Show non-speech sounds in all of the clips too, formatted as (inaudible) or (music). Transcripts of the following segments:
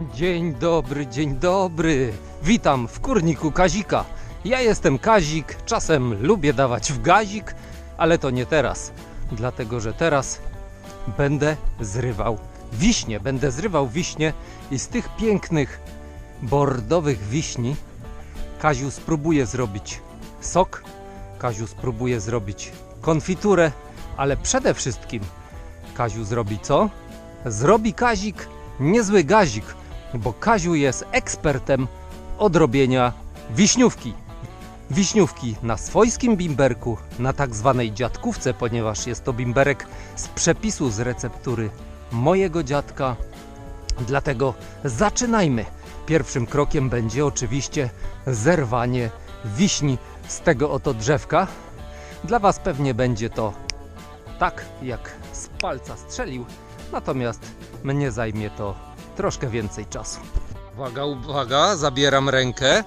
Dzień dobry, dzień dobry. Witam w kurniku Kazika. Ja jestem Kazik, czasem lubię dawać w gazik, ale to nie teraz. Dlatego, że teraz będę zrywał wiśnie. Będę zrywał wiśnie i z tych pięknych bordowych wiśni Kaziu spróbuje zrobić sok, Kaziu spróbuje zrobić konfiturę, ale przede wszystkim Kaziu zrobi co? Zrobi Kazik niezły gazik, bo Kaziu jest ekspertem od robienia wiśniówki. Wiśniówki na swojskim bimberku, na tak zwanej dziadkówce, ponieważ jest to bimberek z przepisu z receptury mojego dziadka. Dlatego zaczynajmy. Pierwszym krokiem będzie oczywiście zerwanie wiśni z tego oto drzewka. Dla Was pewnie będzie to tak, jak z palca strzelił, natomiast mnie zajmie to troszkę więcej czasu. Uwaga, uwaga, zabieram rękę.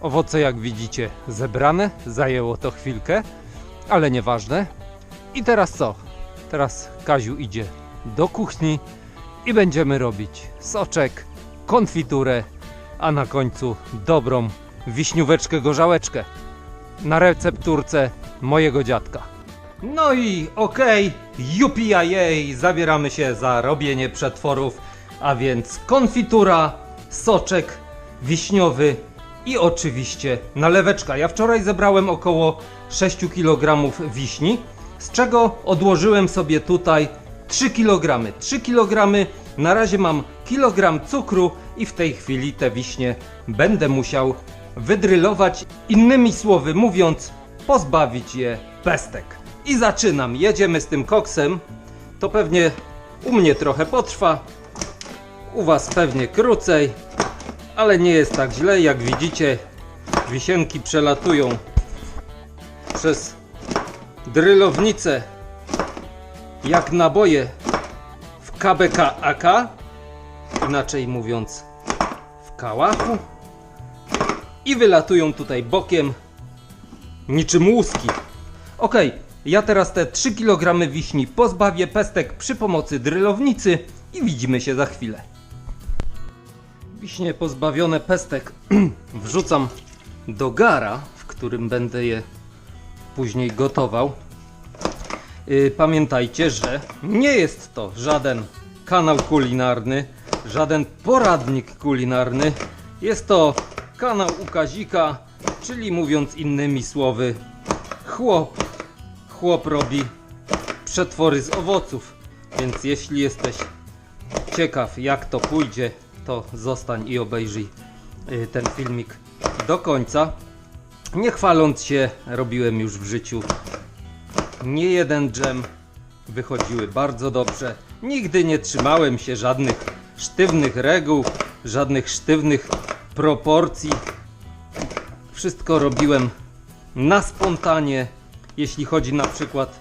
Owoce, jak widzicie, zebrane. Zajęło to chwilkę, ale nieważne. I teraz co? Teraz Kaziu idzie do kuchni i będziemy robić soczek, konfiturę, a na końcu dobrą wiśnióweczkę gorzałeczkę na recepturce mojego dziadka. No i okej, UPIA, zabieramy się za robienie przetworów, a więc konfitura, soczek wiśniowy i oczywiście naleweczka. Ja wczoraj zebrałem około 6 kg wiśni, z czego odłożyłem sobie tutaj 3 kg. 3 kg, na razie mam kilogram cukru i w tej chwili te wiśnie będę musiał wydrylować, innymi słowy mówiąc, pozbawić je pestek. I zaczynam, jedziemy z tym koksem, to pewnie u mnie trochę potrwa, u Was pewnie krócej, ale nie jest tak źle, jak widzicie wisienki przelatują przez drylownicę jak naboje w KBK AK, inaczej mówiąc w kałachu. I wylatują tutaj bokiem niczym łuski. Ok, ja teraz te 3 kg wiśni pozbawię pestek przy pomocy drylownicy i widzimy się za chwilę. Wiśnie pozbawione pestek (clears throat) wrzucam do gara, w którym będę je później gotował. Yy, Pamiętajcie, że nie jest to żaden kanał kulinarny, żaden poradnik kulinarny. Jest to kanał u Kazika, czyli mówiąc innymi słowy, chłop, chłop robi przetwory z owoców. Więc jeśli jesteś ciekaw jak to pójdzie, to zostań i obejrzyj y, ten filmik do końca. Nie chwaląc się, robiłem już w życiu nie jeden dżem. Wychodziły bardzo dobrze. Nigdy nie trzymałem się żadnych sztywnych reguł, żadnych sztywnych proporcji. Wszystko robiłem na spontanie. Jeśli chodzi na przykład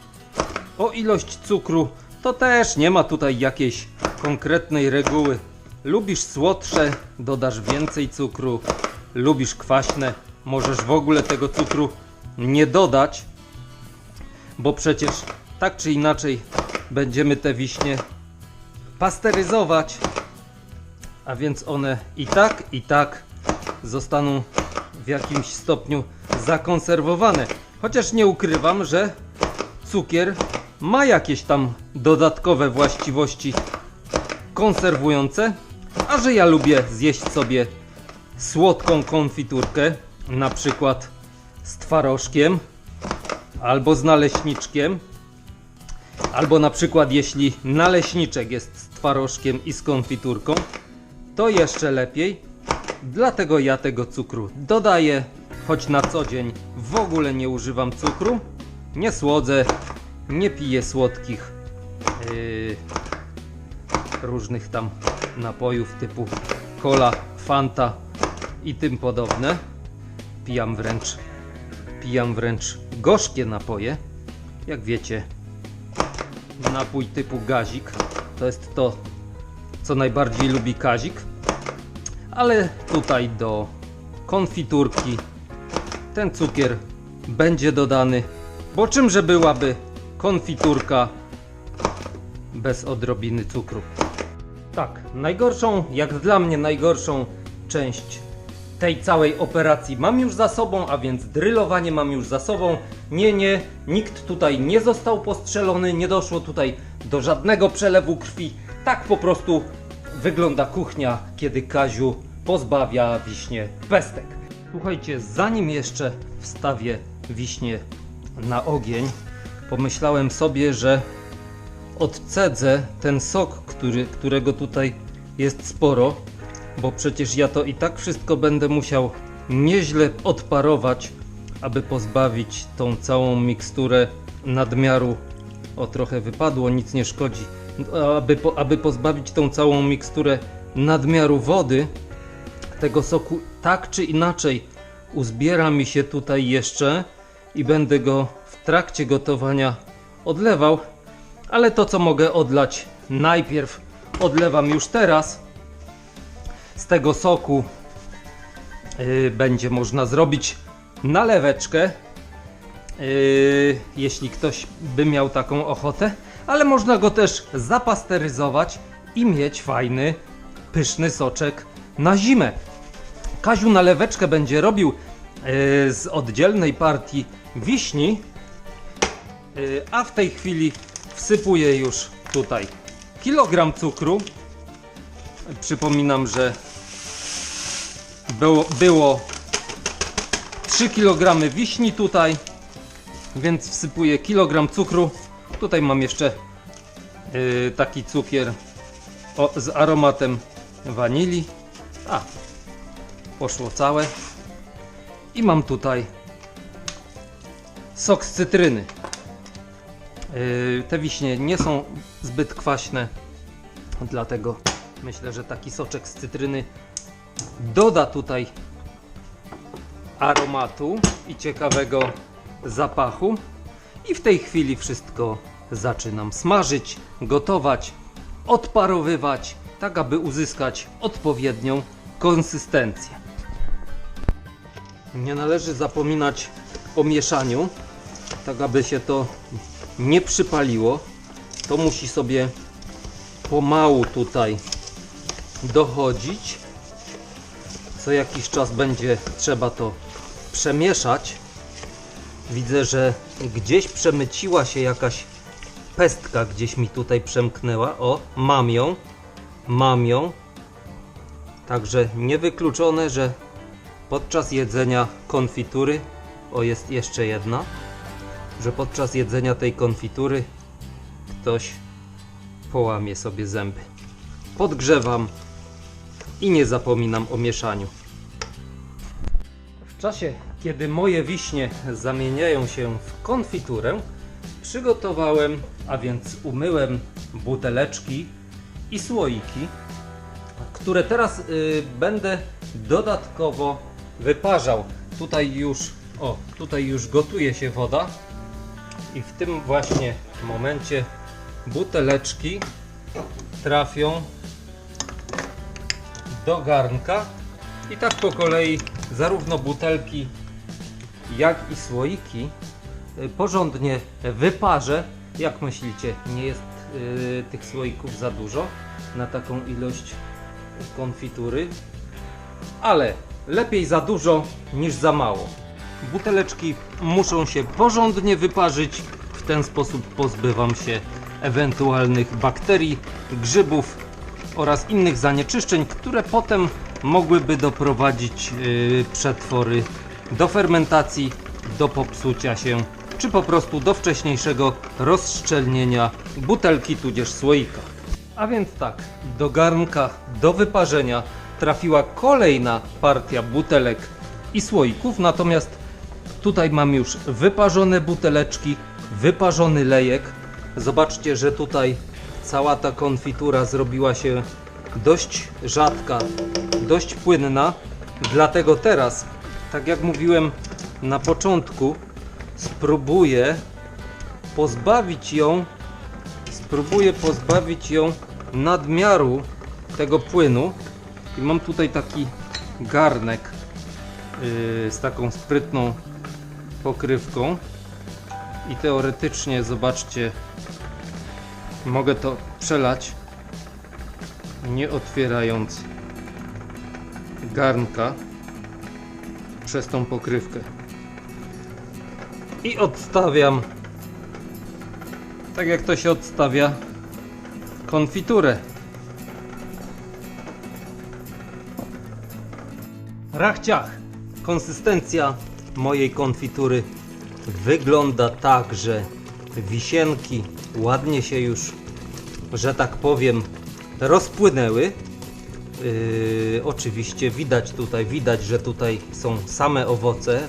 o ilość cukru, to też nie ma tutaj jakiejś konkretnej reguły. Lubisz słodsze, dodasz więcej cukru. Lubisz kwaśne, możesz w ogóle tego cukru nie dodać, bo przecież tak czy inaczej będziemy te wiśnie pasteryzować, a więc one i tak, i tak zostaną w jakimś stopniu zakonserwowane. Chociaż nie ukrywam, że cukier ma jakieś tam dodatkowe właściwości konserwujące, a że ja lubię zjeść sobie słodką konfiturkę, na przykład z twarożkiem albo z naleśniczkiem, albo na przykład jeśli naleśniczek jest z twarożkiem i z konfiturką, to jeszcze lepiej. Dlatego ja tego cukru dodaję, choć na co dzień w ogóle nie używam cukru, nie słodzę, nie piję słodkich yy, różnych tam napojów typu cola, fanta i tym podobne. Pijam wręcz, pijam wręcz gorzkie napoje. Jak wiecie, napój typu gazik to jest to, co najbardziej lubi kazik. Ale tutaj do konfiturki ten cukier będzie dodany, bo czymże byłaby konfiturka bez odrobiny cukru. Tak, najgorszą, jak dla mnie najgorszą część tej całej operacji mam już za sobą, a więc drylowanie mam już za sobą. Nie, nie, nikt tutaj nie został postrzelony, nie doszło tutaj do żadnego przelewu krwi. Tak po prostu wygląda kuchnia, kiedy Kaziu pozbawia wiśnie pestek. Słuchajcie, zanim jeszcze wstawię wiśnie na ogień, pomyślałem sobie, że odcedzę ten sok, który, którego tutaj jest sporo, bo przecież ja to i tak wszystko będę musiał nieźle odparować, aby pozbawić tą całą miksturę nadmiaru. O, trochę wypadło, nic nie szkodzi. Aby, po, aby pozbawić tą całą miksturę nadmiaru wody, tego soku tak czy inaczej uzbiera mi się tutaj jeszcze i będę go w trakcie gotowania odlewał, ale to co mogę odlać najpierw odlewam już teraz. Z tego soku yy, będzie można zrobić naleweczkę, yy, jeśli ktoś by miał taką ochotę, ale można go też zapasteryzować i mieć fajny, pyszny soczek na zimę. Kaziu naleweczkę będzie robił yy, z oddzielnej partii wiśni, yy, a w tej chwili wsypuję już tutaj kilogram cukru. Przypominam, że było, było 3 kg wiśni tutaj, więc wsypuję kilogram cukru. Tutaj mam jeszcze yy, taki cukier z aromatem wanilii. A, poszło całe. I mam tutaj sok z cytryny. Yy, te wiśnie nie są zbyt kwaśne, dlatego myślę, że taki soczek z cytryny doda tutaj aromatu i ciekawego zapachu. I w tej chwili wszystko zaczynam smażyć, gotować, odparowywać, tak aby uzyskać odpowiednią konsystencję. Nie należy zapominać o mieszaniu, tak aby się to nie przypaliło. To musi sobie pomału tutaj dochodzić. Co jakiś czas będzie trzeba to przemieszać. Widzę, że gdzieś przemyciła się jakaś pestka, gdzieś mi tutaj przemknęła. O, mam ją, mam ją. Także niewykluczone, że podczas jedzenia konfitury, o jest jeszcze jedna, że podczas jedzenia tej konfitury ktoś połamie sobie zęby. Podgrzewam i nie zapominam o mieszaniu. W czasie, kiedy moje wiśnie zamieniają się w konfiturę, przygotowałem, a więc umyłem buteleczki i słoiki, które teraz y, będę dodatkowo wyparzał. Tutaj już, o, tutaj już gotuje się woda i w tym właśnie momencie buteleczki trafią do garnka i tak po kolei zarówno butelki jak i słoiki y, porządnie wyparzę. Jak myślicie, nie jest y, tych słoików za dużo na taką ilość konfitury? Ale lepiej za dużo niż za mało. Buteleczki muszą się porządnie wyparzyć. W ten sposób pozbywam się ewentualnych bakterii, grzybów oraz innych zanieczyszczeń, które potem mogłyby doprowadzić yy, przetwory do fermentacji, do popsucia się, czy po prostu do wcześniejszego rozszczelnienia butelki tudzież słoika. A więc tak, do garnka do wyparzenia trafiła kolejna partia butelek i słoików, natomiast tutaj mam już wyparzone buteleczki, wyparzony lejek. Zobaczcie, że tutaj cała ta konfitura zrobiła się dość rzadka, dość płynna. Dlatego teraz, tak jak mówiłem na początku, spróbuję pozbawić ją, spróbuję pozbawić ją nadmiaru tego płynu. I mam tutaj taki garnek yy, z taką sprytną pokrywką. I teoretycznie, zobaczcie, mogę to przelać nie otwierając garnka przez tą pokrywkę. I odstawiam, tak jak to się odstawia, konfiturę. Rachciach. Konsystencja mojej konfitury wygląda tak, że wisienki ładnie się już, że tak powiem, rozpłynęły. Yy, oczywiście widać tutaj, widać, że tutaj są same owoce,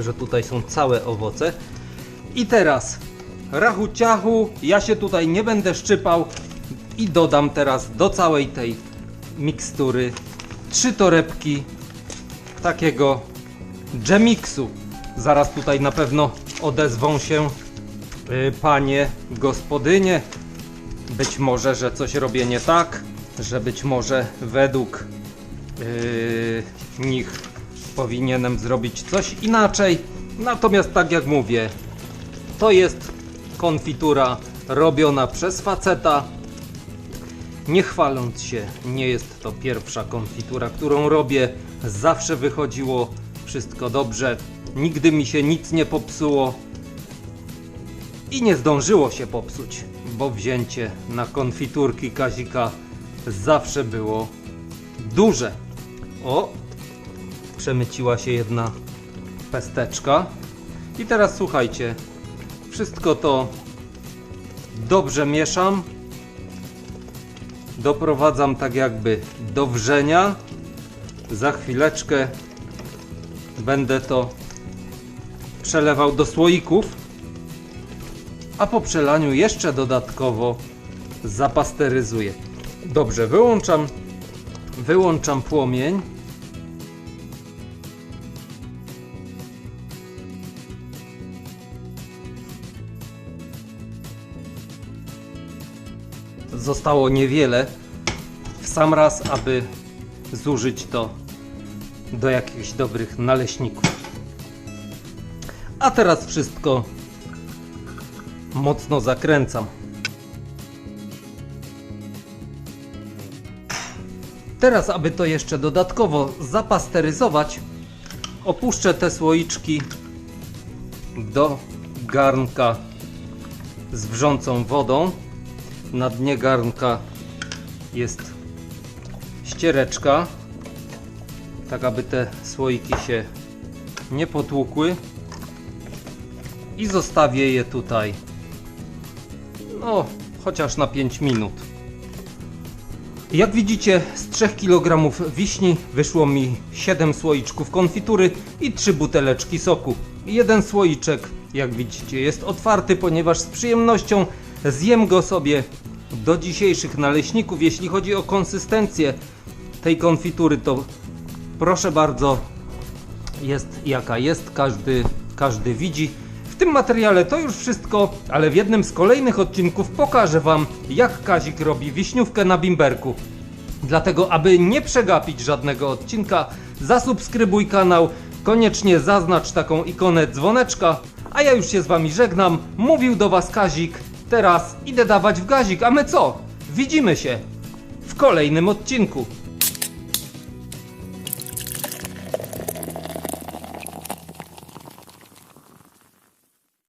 że tutaj są całe owoce. I teraz rachu ciachu, ja się tutaj nie będę szczypał i dodam teraz do całej tej mikstury trzy torebki takiego dżemiksu. Zaraz tutaj na pewno odezwą się y, panie gospodynie. Być może, że coś robię nie tak, że być może według yy, nich powinienem zrobić coś inaczej. Natomiast tak jak mówię, to jest konfitura robiona przez faceta. Nie chwaląc się, nie jest to pierwsza konfitura, którą robię. Zawsze wychodziło wszystko dobrze. Nigdy mi się nic nie popsuło. I nie zdążyło się popsuć, bo wzięcie na konfiturki Kazika zawsze było duże. O, przemyciła się jedna pesteczka. I teraz słuchajcie, wszystko to dobrze mieszam. Doprowadzam tak jakby do wrzenia. Za chwileczkę będę to przelewał do słoików. A po przelaniu jeszcze dodatkowo zapasteryzuję. Dobrze, wyłączam wyłączam płomień. Zostało niewiele w sam raz, aby zużyć to do jakichś dobrych naleśników. A teraz wszystko mocno zakręcam. Teraz, aby to jeszcze dodatkowo zapasteryzować, opuszczę te słoiczki do garnka z wrzącą wodą. Na dnie garnka jest ściereczka, tak aby te słoiki się nie potłukły. I zostawię je tutaj, no, chociaż na 5 minut. Jak widzicie, z 3 kg wiśni wyszło mi 7 słoiczków konfitury i 3 buteleczki soku. Jeden słoiczek, jak widzicie, jest otwarty, ponieważ z przyjemnością zjem go sobie do dzisiejszych naleśników. Jeśli chodzi o konsystencję tej konfitury, to proszę bardzo, jest jaka jest, każdy, każdy widzi. W tym materiale to już wszystko, ale w jednym z kolejnych odcinków pokażę Wam, jak Kazik robi wiśniówkę na bimberku. Dlatego, aby nie przegapić żadnego odcinka, zasubskrybuj kanał, koniecznie zaznacz taką ikonę dzwoneczka, a ja już się z Wami żegnam. Mówił do Was Kazik, teraz idę dawać w gazik, a my co? Widzimy się w kolejnym odcinku.